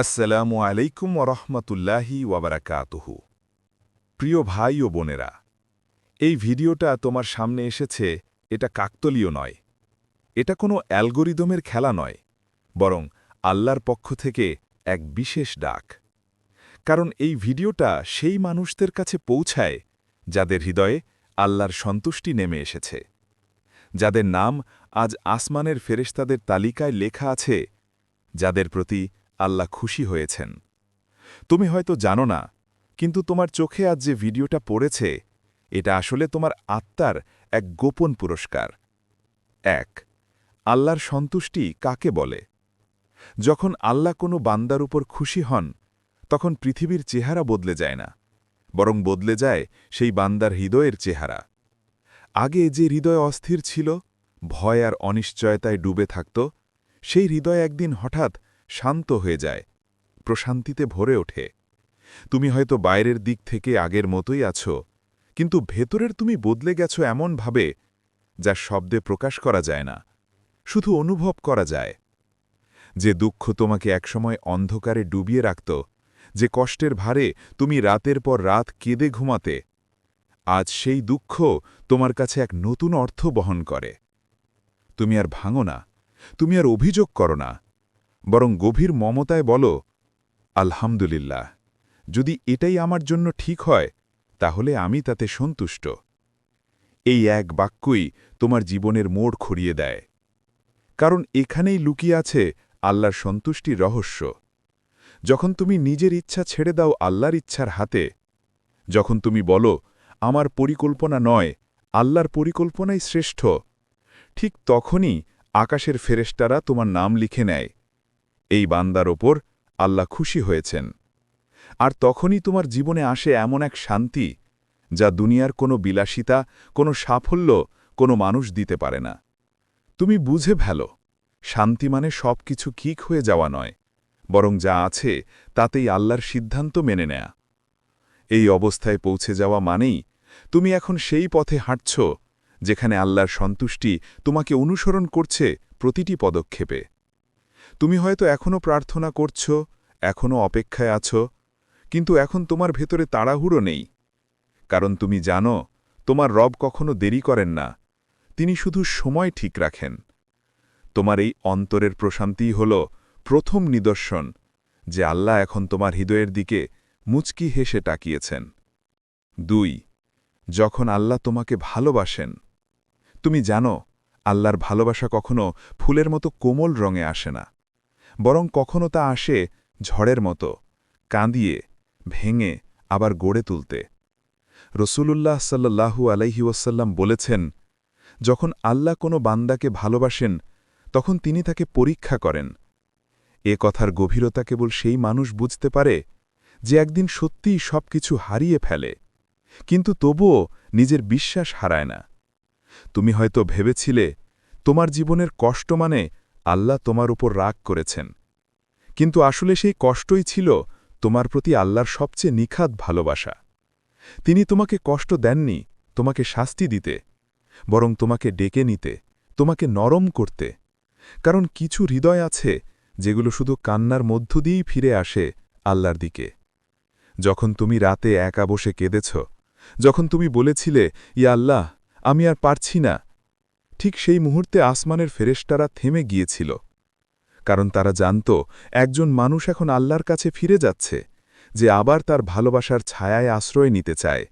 আসসালামু আলাইকুম ওরহমতুল্লাহি ওয়াবারাকাতুহু প্রিয় ভাই ও বোনেরা, এই ভিডিওটা তোমার সামনে এসেছে, এটা কাকতলীয় নয়। এটা কোনো অ্যালগোরিদমের খেলা নয়, বরং আল্লাহর পক্ষ থেকে এক বিশেষ ডাক। কারণ এই ভিডিওটা সেই মানুষদের কাছে পৌঁছায়, যাদের হৃদয়ে আল্লাহর সন্তুষ্টি নেমে এসেছে। যাদের নাম আজ আসমানের ফেরেশতাদের তালিকায় লেখা আছে, যাদের প্রতি আল্লাহ খুশি হয়েছেন। তুমি হয়তো জানো না, কিন্তু তোমার চোখে আজ যে ভিডিওটা পড়েছে, এটা আসলে তোমার আত্মার এক গোপন পুরস্কার। এক, আল্লাহর সন্তুষ্টি কাকে বলে? যখন আল্লাহ কোনো বান্দার উপর খুশি হন, তখন পৃথিবীর চেহারা বদলে যায় না, বরং বদলে যায় সেই বান্দার হৃদয়ের চেহারা। আগে যে হৃদয় অস্থির ছিল, ভয় আর অনিশ্চয়তায় ডুবে থাকত, সেই হৃদয় একদিন হঠাৎ শান্ত হয়ে যায়, প্রশান্তিতে ভরে ওঠে। তুমি হয়তো বাইরের দিক থেকে আগের মতোই আছো, কিন্তু ভেতরের তুমি বদলে গেছো এমনভাবে, যা শব্দে প্রকাশ করা যায় না, শুধু অনুভব করা যায়। যে দুঃখ তোমাকে একসময় অন্ধকারে ডুবিয়ে রাখত, যে কষ্টের ভারে তুমি রাতের পর রাত কেঁদে ঘুমাতে, আজ সেই দুঃখ তোমার কাছে এক নতুন অর্থ বহন করে। তুমি আর ভাঙো না, তুমি আর অভিযোগ করো না বরং গভীর মমতায় বলো, আলহামদুলিল্লাহ, যদি এটাই আমার জন্য ঠিক হয়, তাহলে আমি তাতে সন্তুষ্ট। এই এক বাক্যই তোমার জীবনের মোড় খড়িয়ে দেয়। কারণ এখানেই লুকিয়ে আছে আল্লাহর সন্তুষ্টির রহস্য। যখন তুমি নিজের ইচ্ছা ছেড়ে দাও আল্লাহর ইচ্ছার হাতে, যখন তুমি বলো, আমার পরিকল্পনা নয়, আল্লাহর পরিকল্পনাই শ্রেষ্ঠ, ঠিক তখনই আকাশের ফেরেস্টারা তোমার নাম লিখে নেয়। এই বান্দার ওপর আল্লাহ খুশি হয়েছেন। আর তখনই তোমার জীবনে আসে এমন এক শান্তি, যা দুনিয়ার কোনো বিলাসিতা, কোনো সাফল্য, কোনো মানুষ দিতে পারে না। তুমি বুঝে ফেলো, শান্তি মানে সব কিছু ঠিক হয়ে যাওয়া নয়, বরং যা আছে তাতেই আল্লাহর সিদ্ধান্ত মেনে নেয়া। এই অবস্থায় পৌঁছে যাওয়া মানেই তুমি এখন সেই পথে হাঁটছ, যেখানে আল্লাহর সন্তুষ্টি তোমাকে অনুসরণ করছে প্রতিটি পদক্ষেপে। তুমি হয়তো এখনও প্রার্থনা করছ এখনও অপেক্ষায় আছো, কিন্তু এখন তোমার ভেতরে তাড়াহুড়ো নেই। কারণ তুমি জানো, তোমার রব কখনো দেরি করেন না, তিনি শুধু সময় ঠিক রাখেন। তোমার এই অন্তরের প্রশান্তিই হল প্রথম নিদর্শন, যে আল্লাহ এখন তোমার হৃদয়ের দিকে মুচকি হেসে টাকিয়েছেন দুই, যখন আল্লাহ তোমাকে ভালোবাসেন, তুমি জানো, আল্লাহর ভালোবাসা কখনো ফুলের মতো কোমল রঙে আসে না। বরং কখনো তা আসে ঝড়ের মতো, কাঁদিয়ে, ভেঙে, আবার গড়ে তুলতে। রসুলুল্লাহ সাল্লাহু আলাইহি ওয়াসাল্লাম বলেছেন, যখন আল্লাহ কোনো বান্দাকে ভালোবাসেন, তখন তিনি তাকে পরীক্ষা করেন। এ কথার গভীরতা কেবল সেই মানুষ বুঝতে পারে, যে একদিন সত্যিই সব কিছু হারিয়ে ফেলে। কিন্তু তবুও নিজের বিশ্বাস হারায় না। তুমি হয়তো ভেবেছিলে, তোমার জীবনের কষ্ট মানে আল্লাহ তোমার উপর রাগ করেছেন। কিন্তু আসলে সেই কষ্টই ছিল তোমার প্রতি আল্লাহর সবচেয়ে নিখাত ভালোবাসা। তিনি তোমাকে কষ্ট দেননি, তোমাকে শাস্তি দিতে, বরং তোমাকে ডেকে নিতে, তোমাকে নরম করতে। কারণ কিছু হৃদয় আছে যেগুলো শুধু কান্নার মধ্য দিয়েই ফিরে আসে আল্লাহর দিকে। যখন তুমি রাতে একা বসে কেঁদেছ, যখন তুমি বলেছিলে, ইয়া আল্লাহ, আমি আর পারছি না। ঠিক সেই মুহূর্তে আসমানের ফেরেস্টারা থেমে গিয়েছিল। কারণ তারা জানত, একজন মানুষ এখন আল্লাহর কাছে ফিরে যাচ্ছে, যে আবার তার ভালোবাসার ছায়ায় আশ্রয় নিতে চায়।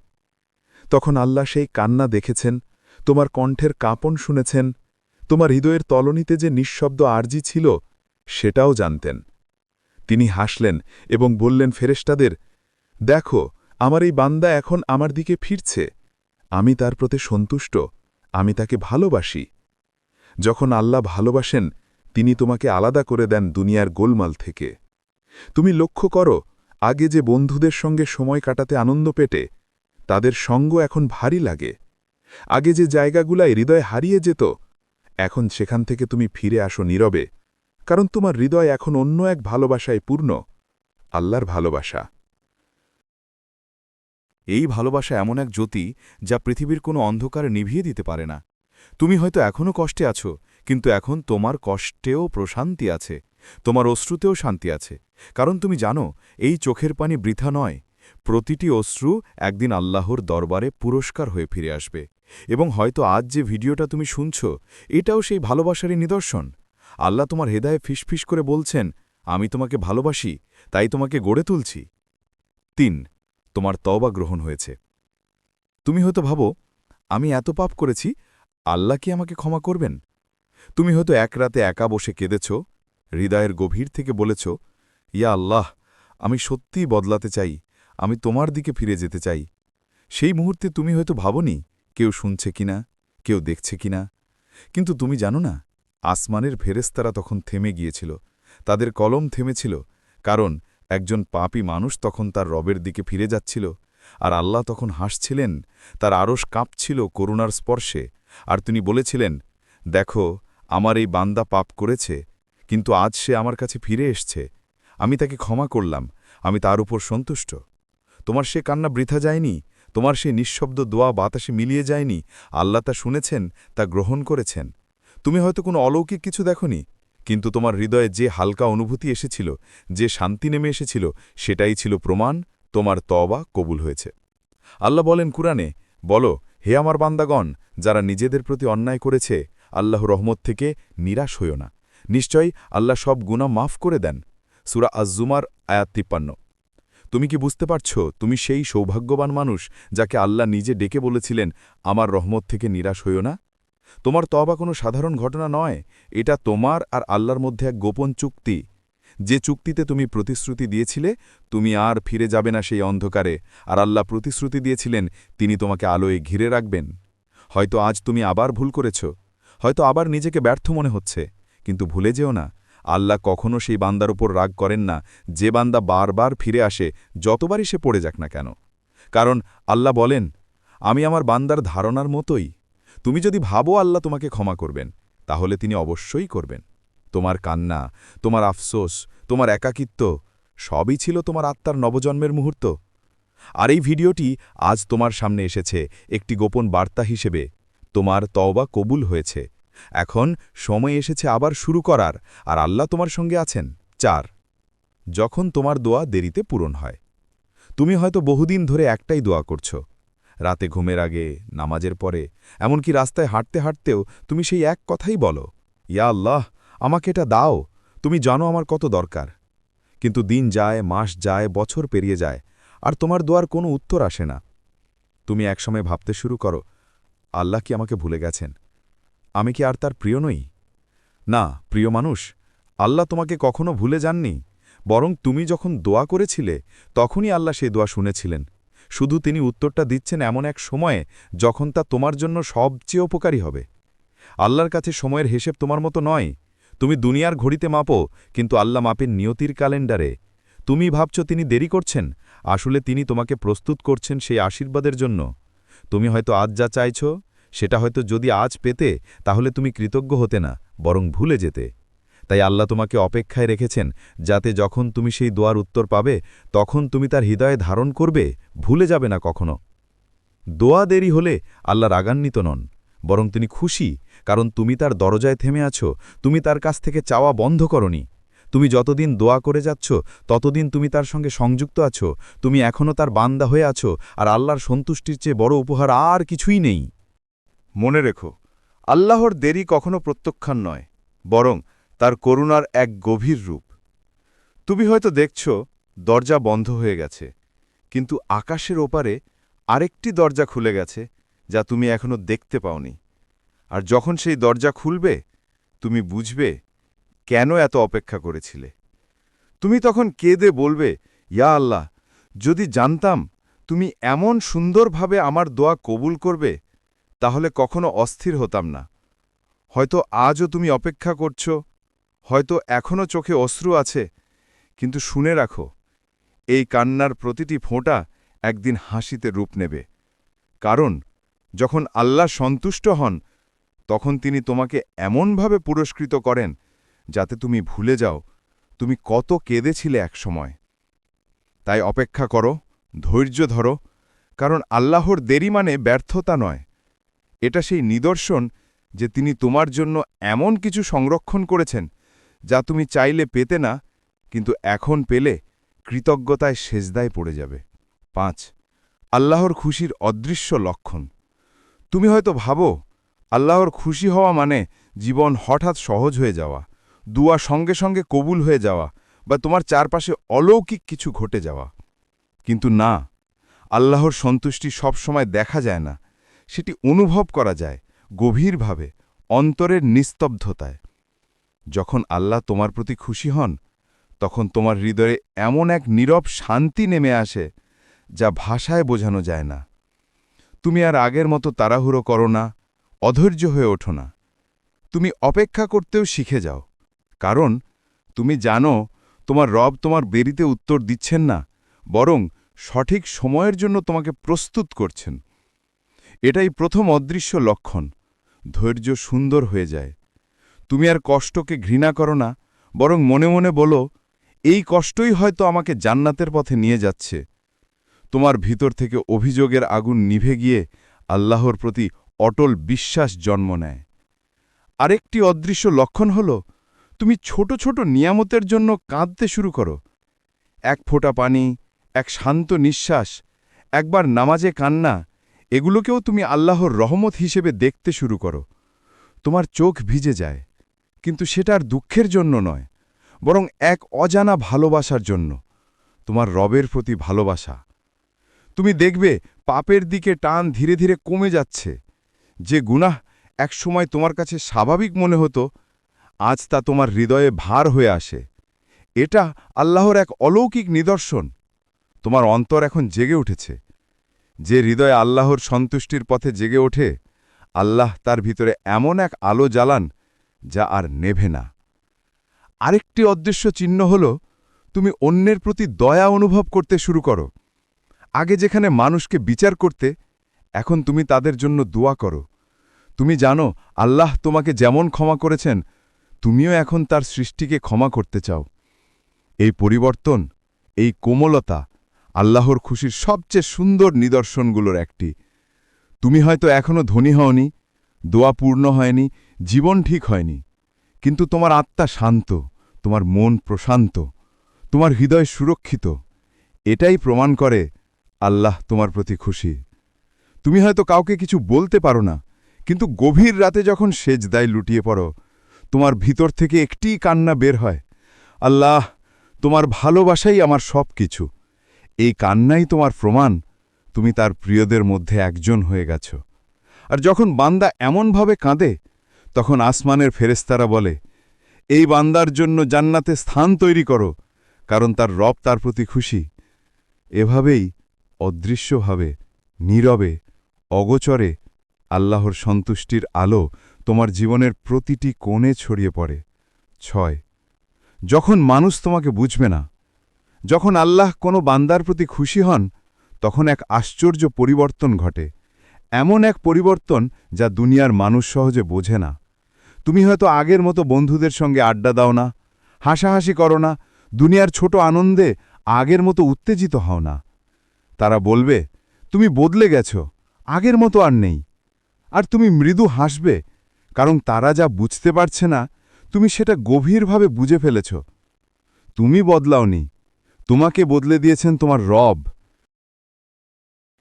তখন আল্লাহ সেই কান্না দেখেছেন, তোমার কণ্ঠের কাঁপন শুনেছেন, তোমার হৃদয়ের তলনিতে যে নিঃশব্দ আর্জি ছিল, সেটাও জানতেন। তিনি হাসলেন এবং বললেন ফেরেস্টাদের দেখো, আমার এই বান্দা এখন আমার দিকে ফিরছে। আমি তার প্রতি সন্তুষ্ট। আমি তাকে ভালোবাসি। যখন আল্লাহ ভালোবাসেন, তিনি তোমাকে আলাদা করে দেন দুনিয়ার গোলমাল থেকে। তুমি লক্ষ্য করো, আগে যে বন্ধুদের সঙ্গে সময় কাটাতে আনন্দ পেটে, তাদের সঙ্গ এখন ভারী লাগে। আগে যে জায়গাগুলায় হৃদয় হারিয়ে যেত, এখন সেখান থেকে তুমি ফিরে আসো নীরবে, কারণ তোমার হৃদয় এখন অন্য এক ভালোবাসায় পূর্ণ, আল্লাহর ভালোবাসা। এই ভালোবাসা এমন এক জ্যোতি যা পৃথিবীর কোনো অন্ধকার নিভিয়ে দিতে পারে না। তুমি হয়তো এখনও কষ্টে আছো, কিন্তু এখন তোমার কষ্টেও প্রশান্তি আছে, তোমার অশ্রুতেও শান্তি আছে। কারণ তুমি জানো, এই চোখের পানি বৃথা নয়, প্রতিটি অশ্রু একদিন আল্লাহর দরবারে পুরস্কার হয়ে ফিরে আসবে। এবং হয়তো আজ যে ভিডিওটা তুমি শুনছ, এটাও সেই ভালোবাসারই নিদর্শন। আল্লাহ তোমার হেদায়ে ফিসফিস করে বলছেন, আমি তোমাকে ভালোবাসি, তাই তোমাকে গড়ে তুলছি। তিন তোমার তওবা গ্রহণ হয়েছে। তুমি হয়তো ভাবো, আমি এত পাপ করেছি, আল্লাহ কি আমাকে ক্ষমা করবেন? তুমি হয়তো এক রাতে একা বসে কেঁদেছ, হৃদয়ের গভীর থেকে বলেছ, ইয়া আল্লাহ, আমি সত্যিই বদলাতে চাই, আমি তোমার দিকে ফিরে যেতে চাই। সেই মুহূর্তে তুমি হয়তো ভাবনি, কেউ শুনছে কিনা, কেউ দেখছে কিনা। কিন্তু তুমি জানো না, আসমানের ফেরেস্তারা তখন থেমে গিয়েছিল, তাদের কলম থেমেছিল, কারণ একজন পাপী মানুষ তখন তার রবের দিকে ফিরে যাচ্ছিল, আর আল্লাহ তখন হাসছিলেন, তার আরস কাঁপছিল করুণার স্পর্শে, আর তিনি বলেছিলেন, দেখো, আমার এই বান্দা পাপ করেছে, কিন্তু আজ সে আমার কাছে ফিরে এসছে। আমি তাকে ক্ষমা করলাম, আমি তার উপর সন্তুষ্ট। তোমার সে কান্না বৃথা যায়নি, তোমার সে নিঃশব্দ দোয়া বাতাসে মিলিয়ে যায়নি, আল্লাহ তা শুনেছেন, তা গ্রহণ করেছেন। তুমি হয়তো কোনো অলৌকিক কিছু দেখনি কিন্তু তোমার হৃদয়ে যে হালকা অনুভূতি এসেছিল, যে শান্তি নেমে এসেছিল, সেটাই ছিল প্রমাণ তোমার তবা কবুল হয়েছে। আল্লাহ বলেন কুরআনে, বলো, হে আমার বান্দাগণ, যারা নিজেদের প্রতি অন্যায় করেছে, আল্লাহ রহমত থেকে নিরাশ হইও না। নিশ্চয়ই আল্লাহ সব গুণা মাফ করে দেন। সুরা আজ্জুমার আয়াত তিপ্পান্ন। তুমি কি বুঝতে পারছ, তুমি সেই সৌভাগ্যবান মানুষ যাকে আল্লাহ নিজে ডেকে বলেছিলেন, আমার রহমত থেকে নিরাশ হইও না? তোমার তবা কোনো সাধারণ ঘটনা নয়, এটা তোমার আর আল্লাহর মধ্যে এক গোপন চুক্তি। যে চুক্তিতে তুমি প্রতিশ্রুতি দিয়েছিলে, তুমি আর ফিরে যাবে না সেই অন্ধকারে, আর আল্লাহ প্রতিশ্রুতি দিয়েছিলেন, তিনি তোমাকে আলোয় ঘিরে রাখবেন। হয়তো আজ তুমি আবার ভুল করেছ, হয়তো আবার নিজেকে ব্যর্থ মনে হচ্ছে, কিন্তু ভুলে যেও না, আল্লাহ কখনও সেই বান্দার উপর রাগ করেন না, যে বান্দা বারবার ফিরে আসে, যতবারই সে পড়ে যাক না কেন। কারণ আল্লাহ বলেন, আমি আমার বান্দার ধারণার মতোই তুমি যদি ভাবো আল্লাহ তোমাকে ক্ষমা করবেন, তাহলে তিনি অবশ্যই করবেন। তোমার কান্না, তোমার আফসোস, তোমার একাকিত্ব, সবই ছিল তোমার আত্মার নবজন্মের মুহূর্ত। আর এই ভিডিওটি আজ তোমার সামনে এসেছে একটি গোপন বার্তা হিসেবে। তোমার তওবা কবুল হয়েছে। এখন সময় এসেছে আবার শুরু করার, আর আল্লাহ তোমার সঙ্গে আছেন। চার, যখন তোমার দোয়া দেরিতে পূরণ হয়। তুমি হয়তো বহুদিন ধরে একটাই দোয়া করছ। রাতে ঘুমের আগে, নামাজের পরে, এমনকি রাস্তায় হাঁটতে হাঁটতেও তুমি সেই এক কথাই বলো, ইয়া আল্লাহ, আমাকে এটা দাও, তুমি জানো আমার কত দরকার। কিন্তু দিন যায়, মাস যায়, বছর পেরিয়ে যায়, আর তোমার দোয়ার কোনো উত্তর আসে না। তুমি একসময় ভাবতে শুরু করো, আল্লাহ কি আমাকে ভুলে গেছেন? আমি কি আর তার প্রিয় নই? না, প্রিয় মানুষ, আল্লাহ তোমাকে কখনো ভুলে যাননি। বরং তুমি যখন দোয়া করেছিলে, তখনই আল্লাহ সেই দোয়া শুনেছিলেন। শুধু তিনি উত্তরটা দিচ্ছেন এমন এক সময়ে যখন তা তোমার জন্য সবচেয়ে উপকারী হবে। আল্লাহর কাছে সময়ের হিসেব তোমার মতো নয়। তুমি দুনিয়ার ঘড়িতে মাপো, কিন্তু আল্লাহ মাপেন নিয়তির ক্যালেন্ডারে। তুমি ভাবছ তিনি দেরি করছেন? আসলে তিনি তোমাকে প্রস্তুত করছেন সেই আশীর্বাদের জন্য। তুমি হয়তো আজ যা চাইছ, সেটা হয়তো যদি আজ পেতে, তাহলে তুমি কৃতজ্ঞ হতে না, বরং ভুলে যেতে। তাই আল্লাহ তোমাকে অপেক্ষায় রেখেছেন, যাতে যখন তুমি সেই দোয়ার উত্তর পাবে, তখন তুমি তার হৃদয়ে ধারণ করবে, ভুলে যাবে না কখনো। দোয়া দেরি হলে আল্লাহ রাগান্বিত নন, বরং তিনি খুশি, কারণ তুমি তার দরজায় থেমে আছো, তুমি তার কাছ থেকে চাওয়া বন্ধ করনি। তুমি যতদিন দোয়া করে যাচ্ছ, ততদিন তুমি তার সঙ্গে সংযুক্ত আছো, তুমি এখনও তার বান্দা হয়ে আছো, আর আল্লাহর সন্তুষ্টির চেয়ে বড় উপহার আর কিছুই নেই। মনে রেখো, আল্লাহর দেরি কখনো প্রত্যক্ষান নয়, বরং তার করুণার এক গভীর রূপ। তুমি হয়তো দেখছ, দরজা বন্ধ হয়ে গেছে, কিন্তু আকাশের ওপারে আরেকটি দরজা খুলে গেছে, যা তুমি এখনও দেখতে পাওনি। আর যখন সেই দরজা খুলবে, তুমি বুঝবে কেন এত অপেক্ষা করেছিলে। তুমি তখন কেঁদে বলবে, ইয়া আল্লাহ, যদি জানতাম তুমি এমন সুন্দরভাবে আমার দোয়া কবুল করবে, তাহলে কখনো অস্থির হতাম না। হয়তো আজও তুমি অপেক্ষা করছ হয়তো এখনও চোখে অশ্রু আছে, কিন্তু শুনে রাখো, এই কান্নার প্রতিটি ফোঁটা একদিন হাসিতে রূপ নেবে। কারণ, যখন আল্লাহ সন্তুষ্ট হন, তখন তিনি তোমাকে এমনভাবে পুরস্কৃত করেন যাতে তুমি ভুলে যাও, তুমি কত কেঁদেছিলে একসময়। তাই অপেক্ষা করো, ধৈর্য ধরো, কারণ আল্লাহর দেরি মানে ব্যর্থতা নয়। এটা সেই নিদর্শন যে তিনি তোমার জন্য এমন কিছু সংরক্ষণ করেছেন যা তুমি চাইলে পেতে না, কিন্তু এখন পেলে কৃতজ্ঞতায় সেজদায় পড়ে যাবে। পাঁচ, আল্লাহর খুশির অদৃশ্য লক্ষণ। তুমি হয়তো ভাবো, আল্লাহর খুশি হওয়া মানে জীবন হঠাৎ সহজ হয়ে যাওয়া, দুয়া সঙ্গে সঙ্গে কবুল হয়ে যাওয়া বা তোমার চারপাশে অলৌকিক কিছু ঘটে যাওয়া। কিন্তু না, আল্লাহর সন্তুষ্টি সবসময় দেখা যায় না। সেটি অনুভব করা যায় গভীরভাবে, অন্তরের নিস্তব্ধতায়। যখন আল্লাহ তোমার প্রতি খুশি হন, তখন তোমার হৃদয়ে এমন এক নীরব শান্তি নেমে আসে, যা ভাষায় বোঝানো যায় না। তুমি আর আগের মতো তাড়াহুড়ো করো না, অধৈর্য হয়ে ওঠো না। তুমি অপেক্ষা করতেও শিখে যাও, কারণ তুমি জানো তোমার রব তোমার দেরিতে উত্তর দিচ্ছেন না, বরং সঠিক সময়ের জন্য তোমাকে প্রস্তুত করছেন। এটাই প্রথম অদৃশ্য লক্ষণ, ধৈর্য সুন্দর হয়ে যায়। তুমি আর কষ্টকে ঘৃণা করো না, বরং মনে মনে বলো, এই কষ্টই হয়তো আমাকে জান্নাতের পথে নিয়ে যাচ্ছে। তোমার ভিতর থেকে অভিযোগের আগুন নিভে গিয়ে আল্লাহর প্রতি অটল বিশ্বাস জন্ম নেয়। আরেকটি অদৃশ্য লক্ষণ হল, তুমি ছোট ছোট নিয়ামতের জন্য কাঁদতে শুরু করো। এক ফোঁটা পানি, এক শান্ত নিঃশ্বাস, একবার নামাজে কান্না, এগুলোকেও তুমি আল্লাহর রহমত হিসেবে দেখতে শুরু করো। তোমার চোখ ভিজে যায়। কিন্তু সেটা আর দুঃখের জন্য নয়, বরং এক অজানা ভালোবাসার জন্য। তোমার রবের প্রতি ভালোবাসা। তুমি দেখবে পাপের দিকে টান ধীরে ধীরে কমে যাচ্ছে। যে গুনাহ একসময় তোমার কাছে স্বাভাবিক মনে হতো, আজ তা তোমার হৃদয়ে ভার হয়ে আসে। এটা আল্লাহর এক অলৌকিক নিদর্শন। তোমার অন্তর এখন জেগে উঠেছে। যে হৃদয়ে আল্লাহর সন্তুষ্টির পথে জেগে ওঠে, আল্লাহ তার ভিতরে এমন এক আলো জ্বালান যা আর নেভে না। আরেকটি অদৃশ্য চিহ্ন হল, তুমি অন্যের প্রতি দয়া অনুভব করতে শুরু করো। আগে যেখানে মানুষকে বিচার করতে, এখন তুমি তাদের জন্য দোয়া করো। তুমি জানো, আল্লাহ তোমাকে যেমন ক্ষমা করেছেন, তুমিও এখন তার সৃষ্টিকে ক্ষমা করতে চাও। এই পরিবর্তন, এই কোমলতা আল্লাহর খুশির সবচেয়ে সুন্দর নিদর্শনগুলোর একটি। তুমি হয়তো এখনও ধনী হওনি দোয়া পূর্ণ হয়নি, জীবন ঠিক হয়নি। কিন্তু তোমার আত্মা শান্ত, তোমার মন প্রশান্ত, তোমার হৃদয় সুরক্ষিত। এটাই প্রমাণ করে আল্লাহ তোমার প্রতি খুশি। তুমি হয়তো কাউকে কিছু বলতে পারো না, কিন্তু গভীর রাতে যখন সেজদায় লুটিয়ে পড়ো, তোমার ভিতর থেকে একটিই কান্না বের হয়। আল্লাহ, তোমার ভালোবাসাই আমার সব কিছু এই কান্নাই তোমার প্রমাণ, তুমি তার প্রিয়দের মধ্যে একজন হয়ে গেছ। আর যখন বান্দা এমনভাবে কাঁদে, তখন আসমানের ফেরেস্তারা বলে, এই বান্দার জন্য জান্নাতে স্থান তৈরি করো, কারণ তার রব তার প্রতি খুশি। এভাবেই অদৃশ্যভাবে নীরবে, অগোচরে আল্লাহর সন্তুষ্টির আলো তোমার জীবনের প্রতিটি কোণে ছড়িয়ে পড়ে। ছয়, যখন মানুষ তোমাকে বুঝবে না, যখন আল্লাহ কোনো বান্দার প্রতি খুশি হন, তখন এক আশ্চর্য পরিবর্তন ঘটে। এমন এক পরিবর্তন যা দুনিয়ার মানুষ সহজে বোঝে না। তুমি হয়তো আগের মতো বন্ধুদের সঙ্গে আড্ডা দাও না, হাসাহাসি করো না, দুনিয়ার ছোট আনন্দে আগের মতো উত্তেজিত হও না। তারা বলবে, তুমি বদলে গেছ, আগের মতো আর নেই। আর তুমি মৃদু হাসবে, কারণ তারা যা বুঝতে পারছে না, তুমি সেটা গভীরভাবে বুঝে ফেলেছ। তুমি বদলাওনি, তোমাকে বদলে দিয়েছেন তোমার রব।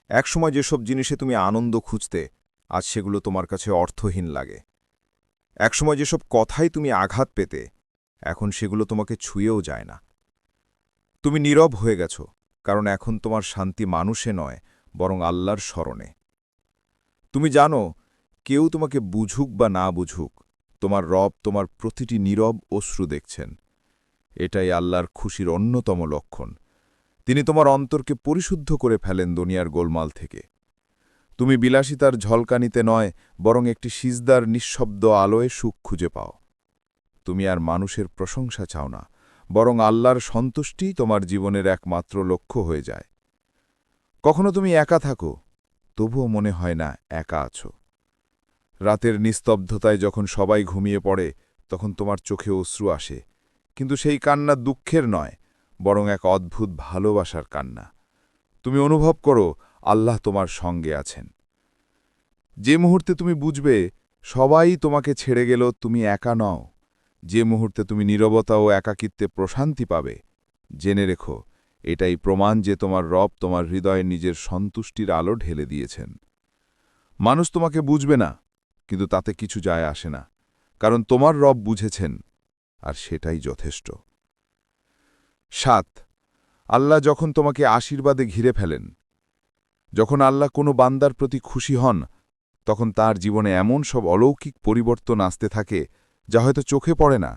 একসময় যেসব জিনিসে তুমি আনন্দ খুঁজতে, আজ সেগুলো তোমার কাছে অর্থহীন লাগে। একসময় যেসব কথাই তুমি আঘাত পেতে, এখন সেগুলো তোমাকে ছুঁয়েও যায় না। তুমি নীরব হয়ে গেছ, কারণ এখন তোমার শান্তি মানুষে নয়, বরং আল্লাহর স্মরণে। তুমি জানো, কেউ তোমাকে বুঝুক বা না বুঝুক, তোমার রব তোমার প্রতিটি নীরব অশ্রু দেখছেন। এটাই আল্লাহর খুশির অন্যতম লক্ষণ। তিনি তোমার অন্তরকে পরিশুদ্ধ করে ফেলেন দুনিয়ার গোলমাল থেকে। তুমি বিলাসিতার ঝলকানিতে নয়, বরং একটি সিজদার নিঃশব্দ আলোয় সুখ খুঁজে পাও। তুমি আর মানুষের প্রশংসা চাও না, বরং আল্লাহর সন্তুষ্টিই তোমার জীবনের একমাত্র লক্ষ্য হয়ে যায়। কখনো তুমি একা থাকো, তবুও মনে হয় না একা আছো। রাতের নিস্তব্ধতায় যখন সবাই ঘুমিয়ে পড়ে, তখন তোমার চোখে অশ্রু আসে, কিন্তু সেই কান্না দুঃখের নয় বরং এক অদ্ভুত ভালোবাসার কান্না। তুমি অনুভব করো, আল্লাহ তোমার সঙ্গে আছেন। যে মুহূর্তে তুমি বুঝবে, সবাই তোমাকে ছেড়ে গেল, তুমি একা নও। যে মুহূর্তে তুমি নীরবতা ও একাকিত্বে প্রশান্তি পাবে, জেনে রেখো, এটাই প্রমাণ যে তোমার রব তোমার হৃদয়ে নিজের সন্তুষ্টির আলো ঢেলে দিয়েছেন। মানুষ তোমাকে বুঝবে না, কিন্তু তাতে কিছু যায় আসে না, কারণ তোমার রব বুঝেছেন, আর সেটাই যথেষ্ট। সাত। আল্লাহ যখন তোমাকে আশীর্বাদে ঘিরে ফেলেন, যখন আল্লাহ কোনো বান্দার প্রতি খুশি হন, তখন তার জীবনে এমন সব অলৌকিক পরিবর্তন আসতে থাকে যা হয়তো চোখে পড়ে না,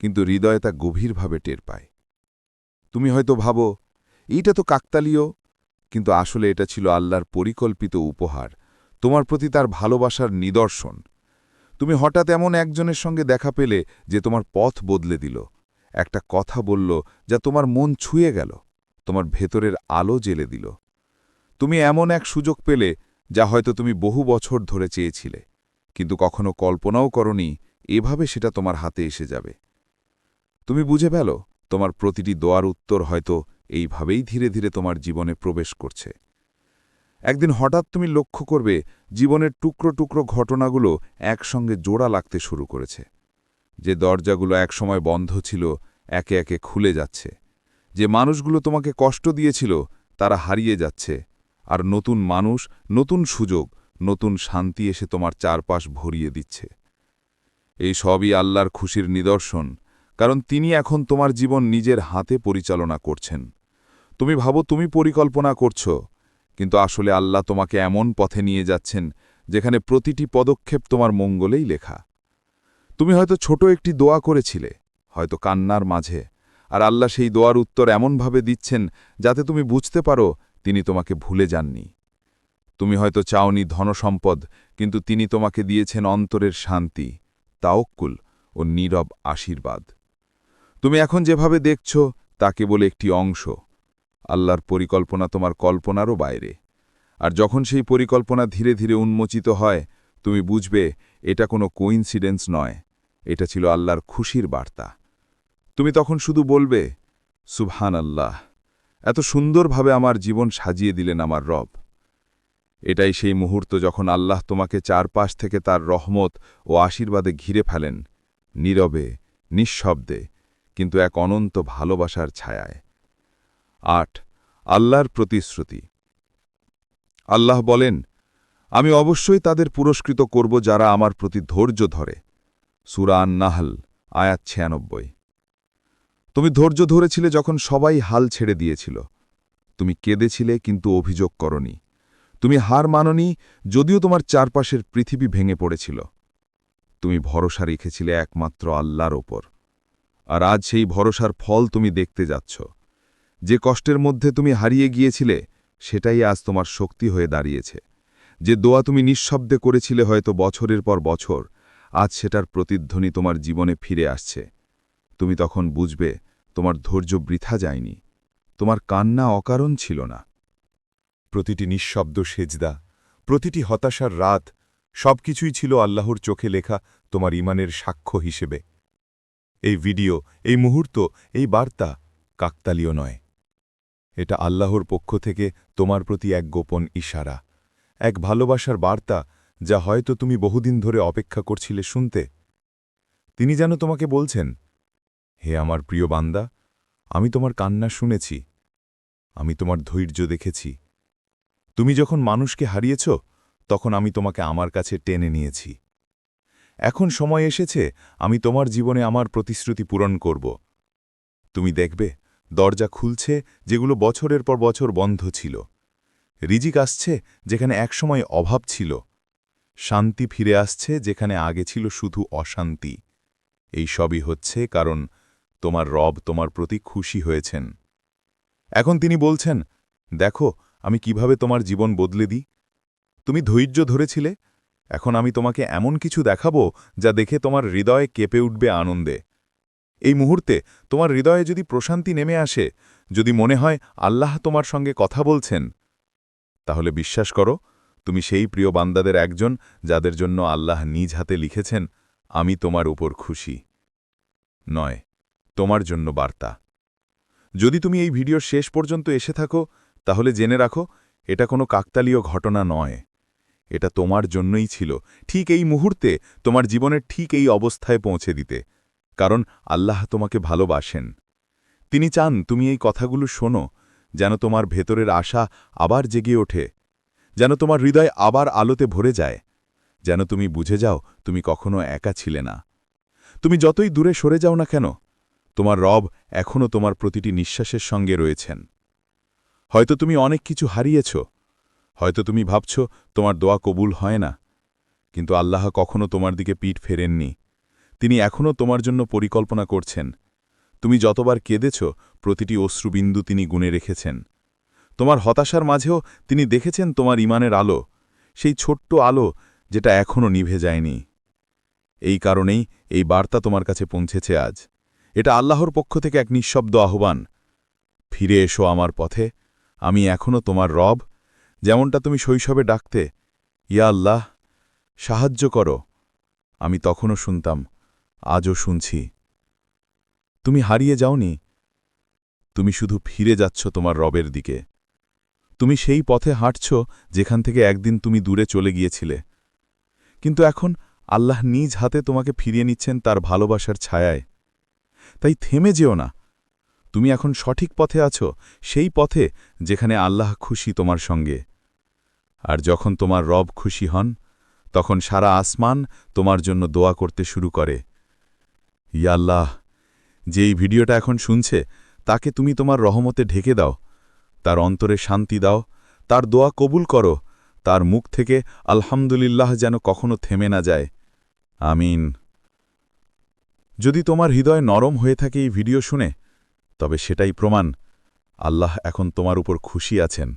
কিন্তু হৃদয়ে তা গভীরভাবে টের পায়। তুমি হয়তো ভাবো, এইটা তো কাকতালীয়, কিন্তু আসলে এটা ছিল আল্লাহর পরিকল্পিত উপহার, তোমার প্রতি তার ভালোবাসার নিদর্শন। তুমি হঠাৎ এমন একজনের সঙ্গে দেখা পেলে যে তোমার পথ বদলে দিল। একটা কথা বলল যা তোমার মন ছুঁয়ে গেল, তোমার ভেতরের আলো জেলে দিল। তুমি এমন এক সুযোগ পেলে যা হয়তো তুমি বহু বছর ধরে চেয়েছিলে, কিন্তু কখনো কল্পনাও করনি এভাবে সেটা তোমার হাতে এসে যাবে। তুমি বুঝে পেল তোমার প্রতিটি দোয়ার উত্তর হয়তো এইভাবেই ধীরে ধীরে তোমার জীবনে প্রবেশ করছে। একদিন হঠাৎ তুমি লক্ষ্য করবে, জীবনের টুকরো টুকরো ঘটনাগুলো একসঙ্গে জোড়া লাগতে শুরু করেছে। যে দরজাগুলো একসময় বন্ধ ছিল একে একে খুলে যাচ্ছে। যে মানুষগুলো তোমাকে কষ্ট দিয়েছিল, তারা হারিয়ে যাচ্ছে। আর নতুন মানুষ, নতুন সুযোগ, নতুন শান্তি এসে তোমার চারপাশ ভরিয়ে দিচ্ছে। এই সবই আল্লাহর খুশির নিদর্শন, কারণ তিনি এখন তোমার জীবন নিজের হাতে পরিচালনা করছেন। তুমি ভাবো, তুমি পরিকল্পনা করছ, কিন্তু আসলে আল্লাহ তোমাকে এমন পথে নিয়ে যাচ্ছেন, যেখানে প্রতিটি পদক্ষেপ তোমার মঙ্গলেই লেখা। তুমি হয়তো ছোট একটি দোয়া করেছিলে হয়তো কান্নার মাঝে। আর আল্লাহ সেই দোয়ার উত্তর এমনভাবে দিচ্ছেন যাতে তুমি বুঝতে পারো তিনি তোমাকে ভুলে যাননি। তুমি হয়তো চাওনি ধনসম্পদ, কিন্তু তিনি তোমাকে দিয়েছেন অন্তরের শান্তি, তাওক্কুল ও নীরব আশীর্বাদ। তুমি এখন যেভাবে দেখছ, তা কেবল একটি অংশ। আল্লাহর পরিকল্পনা তোমার কল্পনারও বাইরে। আর যখন সেই পরিকল্পনা ধীরে ধীরে উন্মোচিত হয়, তুমি বুঝবে, এটা কোনো কোইন্সিডেন্স নয়। এটা ছিল আল্লাহর খুশির বার্তা। তুমি তখন শুধু বলবে সুবহান আল্লাহ এত সুন্দরভাবে আমার জীবন সাজিয়ে দিলেন আমার রব। এটাই সেই মুহূর্ত যখন আল্লাহ তোমাকে চারপাশ থেকে তার রহমত ও আশীর্বাদে ঘিরে ফেলেন, নীরবে, নিঃশব্দে, কিন্তু এক অনন্ত ভালোবাসার ছায়ায়। আট, আল্লাহর প্রতিশ্রুতি। আল্লাহ বলেন, আমি অবশ্যই তাদের পুরস্কৃত করব যারা আমার প্রতি ধৈর্য ধরে। সুরান নাহল আয়াত ছিয়ানব্বই। তুমি ধৈর্য ধরেছিলে যখন সবাই হাল ছেড়ে দিয়েছিল। তুমি কেঁদেছিলে, কিন্তু অভিযোগ করনি। তুমি হার মাননি, যদিও তোমার চারপাশের পৃথিবী ভেঙে পড়েছিল। তুমি ভরসা রেখেছিলে একমাত্র আল্লাহর ওপর। আর আজ সেই ভরসার ফল তুমি দেখতে যাচ্ছ। যে কষ্টের মধ্যে তুমি হারিয়ে গিয়েছিলে, সেটাই আজ তোমার শক্তি হয়ে দাঁড়িয়েছে। যে দোয়া তুমি নিঃশব্দে করেছিলে হয়তো বছরের পর বছর, আজ সেটার প্রতিধ্বনি তোমার জীবনে ফিরে আসছে। তুমি তখন বুঝবে তোমার ধৈর্য বৃথা যায়নি, তোমার কান্না অকারণ ছিল না। প্রতিটি নিঃশব্দ সেজদা, প্রতিটি হতাশার রাত, সবকিছুই ছিল আল্লাহর চোখে লেখা তোমার ইমানের সাক্ষ্য হিসেবে। এই ভিডিও, এই মুহূর্ত, এই বার্তা কাকতালীয় নয়। এটা আল্লাহর পক্ষ থেকে তোমার প্রতি এক গোপন ইশারা, এক ভালোবাসার বার্তা যা হয়তো তুমি বহুদিন ধরে অপেক্ষা করছিলে শুনতে। তিনি যেন তোমাকে বলছেন হে আমার প্রিয় বান্দা, আমি তোমার কান্না শুনেছি, আমি তোমার ধৈর্য দেখেছি। তুমি যখন মানুষকে হারিয়েছ, তখন আমি তোমাকে আমার কাছে টেনে নিয়েছি। এখন সময় এসেছে, আমি তোমার জীবনে আমার প্রতিশ্রুতি পূরণ করব। তুমি দেখবে, দরজা খুলছে, যেগুলো বছরের পর বছর বন্ধ ছিল। রিজিক আসছে, যেখানে একসময় অভাব ছিল। শান্তি ফিরে আসছে, যেখানে আগে ছিল শুধু অশান্তি। এই সবই হচ্ছে কারণ তোমার রব তোমার প্রতি খুশি হয়েছেন। এখন তিনি বলছেন, দেখো, আমি কীভাবে তোমার জীবন বদলে দিই? তুমি ধৈর্য ধরেছিলে, এখন আমি তোমাকে এমন কিছু দেখাবো যা দেখে তোমার হৃদয়ে কেঁপে উঠবে আনন্দে। এই মুহূর্তে তোমার হৃদয়ে যদি প্রশান্তি নেমে আসে, যদি মনে হয় আল্লাহ তোমার সঙ্গে কথা বলছেন, তাহলে বিশ্বাস করো, তুমি সেই প্রিয় বান্দাদের একজন যাদের জন্য আল্লাহ নিজ হাতে লিখেছেন, আমি তোমার উপর খুশি। নয় তোমার জন্য বার্তা। যদি তুমি এই ভিডিওর শেষ পর্যন্ত এসে থাকো, তাহলে জেনে রাখো, এটা কোনো কাকতালীয় ঘটনা নয়। এটা তোমার জন্যই ছিল। ঠিক এই মুহূর্তে তোমার জীবনের ঠিক এই অবস্থায় পৌঁছে দিতে। কারণ আল্লাহ তোমাকে ভালোবাসেন। তিনি চান তুমি এই কথাগুলো শোনো, যেন তোমার ভেতরের আশা আবার জেগে ওঠে, যেন তোমার হৃদয় আবার আলোতে ভরে যায়, যেন তুমি বুঝে যাও তুমি কখনো একা ছিলে না। তুমি যতই দূরে সরে যাও না কেন তোমার রব এখনও তোমার প্রতিটি নিঃশ্বাসের সঙ্গে রয়েছেন। হয়তো তুমি অনেক কিছু হারিয়েছ, হয়তো তুমি ভাবছ তোমার দোয়া কবুল হয় না, কিন্তু আল্লাহ কখনো তোমার দিকে পিঠ ফেরেননি। তিনি এখনও তোমার জন্য পরিকল্পনা করছেন। তুমি যতবার কেঁদেছ, প্রতিটি অশ্রুবিন্দু তিনি গুণে রেখেছেন। তোমার হতাশার মাঝেও তিনি দেখেছেন তোমার ইমানের আলো, সেই ছোট্ট আলো যেটা এখনও নিভে যায়নি। এই কারণেই এই বার্তা তোমার কাছে পৌঁছেছে আজ। এটা আল্লাহর পক্ষ থেকে এক নিঃশব্দ আহ্বান। ফিরে এসো আমার পথে, আমি এখনও তোমার রব, যেমনটা তুমি শৈশবে ডাকতে, ইয়া আল্লাহ, সাহায্য করো। আমি তখনও শুনতাম, আজও শুনছি। তুমি হারিয়ে যাওনি, তুমি শুধু ফিরে যাচ্ছ তোমার রবের দিকে। তুমি সেই পথে হাঁটছ যেখান থেকে একদিন তুমি দূরে চলে গিয়েছিলে। কিন্তু এখন আল্লাহ নিজ হাতে তোমাকে ফিরিয়ে নিচ্ছেন তার ভালোবাসার ছায়ায়। তাই থেমে যেও না। তুমি এখন সঠিক পথে আছো, সেই পথে যেখানে আল্লাহ খুশি তোমার সঙ্গে। আর যখন তোমার রব খুশি হন, তখন সারা আসমান তোমার জন্য দোয়া করতে শুরু করে। ইয়া আল্লাহ, যে এই ভিডিওটা এখন শুনছে, তাকে তুমি তোমার রহমতে ঢেকে দাও। তার অন্তরে শান্তি দাও। তার দোয়া কবুল করো। তার মুখ থেকে আলহামদুলিল্লাহ যেন কখনো থেমে না যায়। আমিন। যদি তোমার হৃদয় নরম হয়ে থাকে এই ভিডিও শুনে, তবে সেটাই প্রমাণ, আল্লাহ এখন তোমার উপর খুশি আছেন।